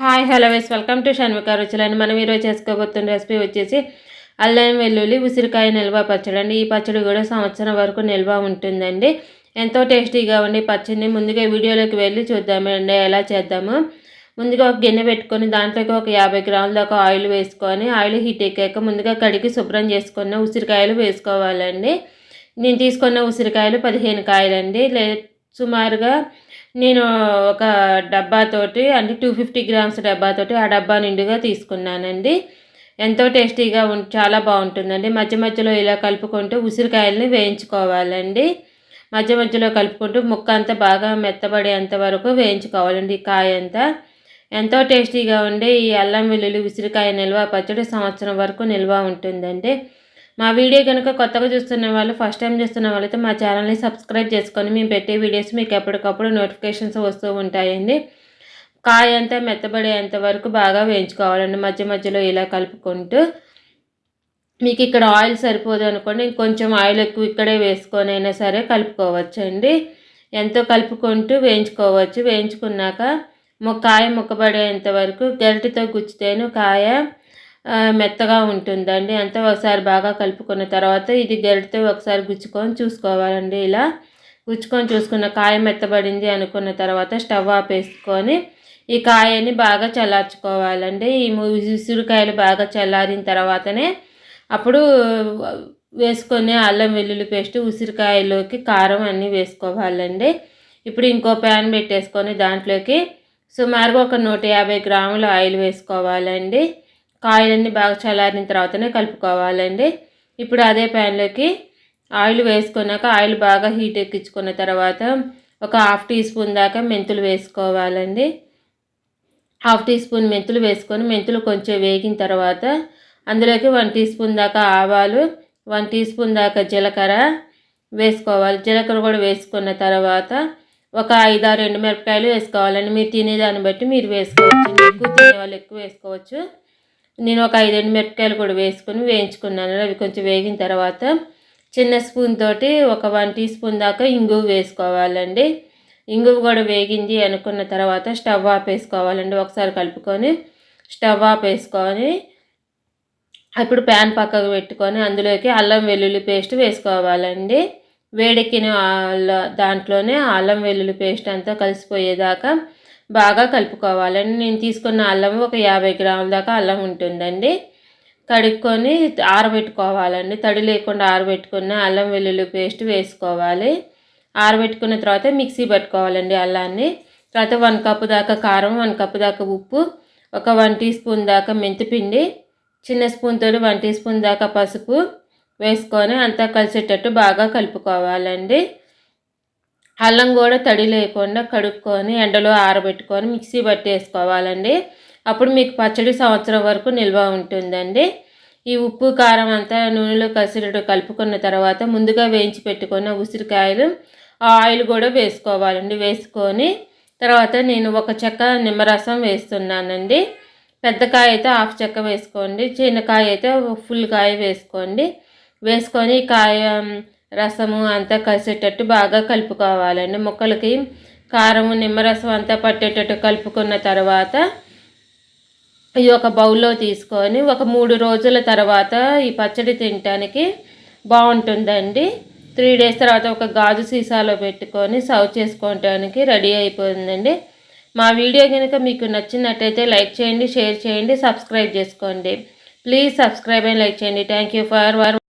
Hi hello వైస్ welcome to Shanmukha రుచులని మనం ఈరోజు చేసుకోబోతున్న రెసిపీ వచ్చేసి అల్లం వెల్లుల్లి ఉసిరికాయ నిల్వ పచ్చడి అండి. ఈ పచ్చడి కూడా సంవత్సరం వరకు నిల్వ ఉంటుందండి. ఎంతో టేస్టీగా ఉండి పచ్చడిని ముందుగా వీడియోలోకి వెళ్ళి చూద్దామండి ఎలా చేద్దాము. ముందుగా ఒక గిన్నె పెట్టుకొని దాంట్లోకి ఒక యాభై గ్రాముల దాకా ఆయిల్ వేసుకొని ఆయిల్ హీట్ ఎక్కాక ముందుగా కడిగి శుభ్రం చేసుకున్న ఉసిరికాయలు వేసుకోవాలండి. నేను తీసుకున్న ఉసిరికాయలు పదిహేను కాయలండి. లే సుమారుగా నేను ఒక డబ్బాతోటి అంటే టూ ఫిఫ్టీ గ్రామ్స్ డబ్బాతోటి ఆ డబ్బా నిండుగా తీసుకున్నానండి. ఎంతో టేస్టీగా ఉం చాలా బాగుంటుందండి. మధ్య మధ్యలో ఇలా కలుపుకుంటూ ఉసిరికాయలని వేయించుకోవాలండి. మధ్య మధ్యలో కలుపుకుంటూ ముక్క అంతా బాగా మెత్తబడేంత వరకు వేయించుకోవాలండి కాయ అంతా. ఎంతో టేస్టీగా ఉండే ఈ అల్లం వెల్లుల్లి ఉసిరికాయ నిల్వ పచ్చడి సంవత్సరం వరకు నిల్వ ఉంటుందండి. మా వీడియో కనుక కొత్తగా చూస్తున్న వాళ్ళు ఫస్ట్ టైం చూస్తున్న వాళ్ళైతే మా ఛానల్ని సబ్స్క్రైబ్ చేసుకొని మేము పెట్టే వీడియోస్ మీకు ఎప్పటికప్పుడు నోటిఫికేషన్స్ వస్తూ ఉంటాయండి. కాయ అంతా మెత్తబడేంత వరకు బాగా వేయించుకోవాలండి మధ్య మధ్యలో ఇలా కలుపుకుంటూ. మీకు ఇక్కడ ఆయిల్ సరిపోదు అనుకోండి ఇంకొంచెం ఆయిల్ ఎక్కువ ఇక్కడే వేసుకొని అయినా సరే కలుపుకోవచ్చండి. ఎంతో కలుపుకుంటూ వేయించుకోవచ్చు. వేయించుకున్నాక కాయ ముక్కబడేంత వరకు గరిటితో గుచ్చితేను కాయ మెత్తగా ఉంటుందండి. అంతా ఒకసారి బాగా కలుపుకున్న తర్వాత ఇది గరిటతో ఒకసారి గుచ్చుకొని చూసుకోవాలండి. ఇలా గుచ్చుకొని చూసుకున్న కాయ మెత్తబడింది అనుకున్న తర్వాత స్టవ్ ఆపేసుకొని ఈ కాయని బాగా చల్లార్చుకోవాలండి. ఈ ఉసిరికాయలు బాగా చల్లారిన తర్వాతనే అప్పుడు వేసుకొని అల్లం వెల్లుల్లి పేస్ట్ ఉసిరికాయలోకి కారం అన్నీ వేసుకోవాలండి. ఇప్పుడు ఇంకో ప్యాన్ పెట్టేసుకొని దాంట్లోకి సుమారుగా ఒక నూట యాభై గ్రాముల ఆయిల్ వేసుకోవాలండి. కాయలన్నీ బాగా చల్లారిన తర్వాతనే కలుపుకోవాలండి. ఇప్పుడు అదే ప్యాన్లోకి ఆయిల్ వేసుకున్నాక ఆయిల్ బాగా హీట్ ఎక్కించుకున్న తర్వాత ఒక హాఫ్ టీ స్పూన్ దాకా మెంతులు వేసుకోవాలండి. హాఫ్ టీ స్పూన్ మెంతులు వేసుకొని మెంతులు కొంచెం వేగిన తర్వాత అందులోకి వన్ టీ స్పూన్ దాకా ఆవాలు వన్ టీ స్పూన్ దాకా జీలకర్ర వేసుకోవాలి. జీలకర్ర కూడా వేసుకున్న తర్వాత ఒక ఐదారు ఎండు మిరపకాయలు వేసుకోవాలండి. మీరు తినేదాన్ని బట్టి మీరు వేసుకోవచ్చు. ఎక్కువ తినే వాళ్ళు ఎక్కువ వేసుకోవచ్చు. నేను ఒక ఐదు మిరపకాయలు కూడా వేసుకొని వేయించుకున్నాను. అవి కొంచెం వేగిన తర్వాత చిన్న స్పూన్ తోటి ఒక వన్ టీ స్పూన్ దాకా ఇంగువ వేసుకోవాలండి. ఇంగువ కూడా వేగింది అనుకున్న తర్వాత స్టవ్ ఆపేసుకోవాలండి. ఒకసారి కలుపుకొని స్టవ్ ఆపేసుకొని ఇప్పుడు ప్యాన్ పక్కకు పెట్టుకొని అందులోకి అల్లం వెల్లుల్లి పేస్ట్ వేసుకోవాలండి. వేడెక్కిన దాంట్లోనే అల్లం వెల్లుల్లి పేస్ట్ అంతా కలిసిపోయేదాకా బాగా కలుపుకోవాలండి నేను తీసుకున్న అల్లం ఒక యాభై గ్రాముల దాకా అల్లం ఉంటుందండి. కడుక్కొని ఆరబెట్టుకోవాలండి. తడి లేకుండా ఆరబెట్టుకున్న అల్లం వెల్లుల్లి పేస్ట్ వేసుకోవాలి. ఆరబెట్టుకున్న తర్వాత మిక్సీ పెట్టుకోవాలండి అల్లాన్ని. తర్వాత వన్ కప్పు దాకా కారం వన్ కప్పు దాకా ఉప్పు ఒక వన్ టీ స్పూన్ దాకా మెంతిపిండి చిన్న స్పూన్ తోటి వన్ టీ స్పూన్ దాకా పసుపు వేసుకొని అంతా కలిసేటట్టు బాగా కలుపుకోవాలండి. అల్లం కూడా తడి లేకుండా కడుక్కొని ఎండలో ఆరబెట్టుకొని మిక్సీ పట్టేసుకోవాలండి. అప్పుడు మీకు పచ్చడి సంవత్సరం వరకు నిల్వ ఉంటుందండి. ఈ ఉప్పు కారం అంతా నూనెలో కసిరడు కలుపుకున్న తర్వాత ముందుగా వేయించి పెట్టుకున్న ఉసిరికాయలు ఆయిల్ కూడా వేసుకోవాలండి. వేసుకొని తర్వాత నేను ఒక చెక్క నిమ్మరసం వేస్తున్నానండి. పెద్ద కాయ అయితే హాఫ్ చెక్క వేసుకోండి. చిన్న కాయ అయితే ఫుల్ కాయ వేసుకోండి. వేసుకొని కాయ రసము అంతా కలిసేటట్టు బాగా కలుపుకోవాలండి. ముక్కలకి కారము నిమ్మరసం అంతా పట్టేటట్టు కలుపుకున్న తర్వాత ఈ ఒక బౌల్లో తీసుకొని ఒక మూడు రోజుల తర్వాత ఈ పచ్చడి తినటానికి బాగుంటుందండి. త్రీ డేస్ తర్వాత ఒక గాజు సీసాలో పెట్టుకొని సర్వ్ చేసుకోవటానికి రెడీ అయిపోయిందండి. మా వీడియో కనుక మీకు నచ్చినట్టయితే లైక్ చేయండి షేర్ చేయండి సబ్స్క్రైబ్ చేసుకోండి. ప్లీజ్ సబ్స్క్రైబ్ అండ్ లైక్ చేయండి. Thank you for were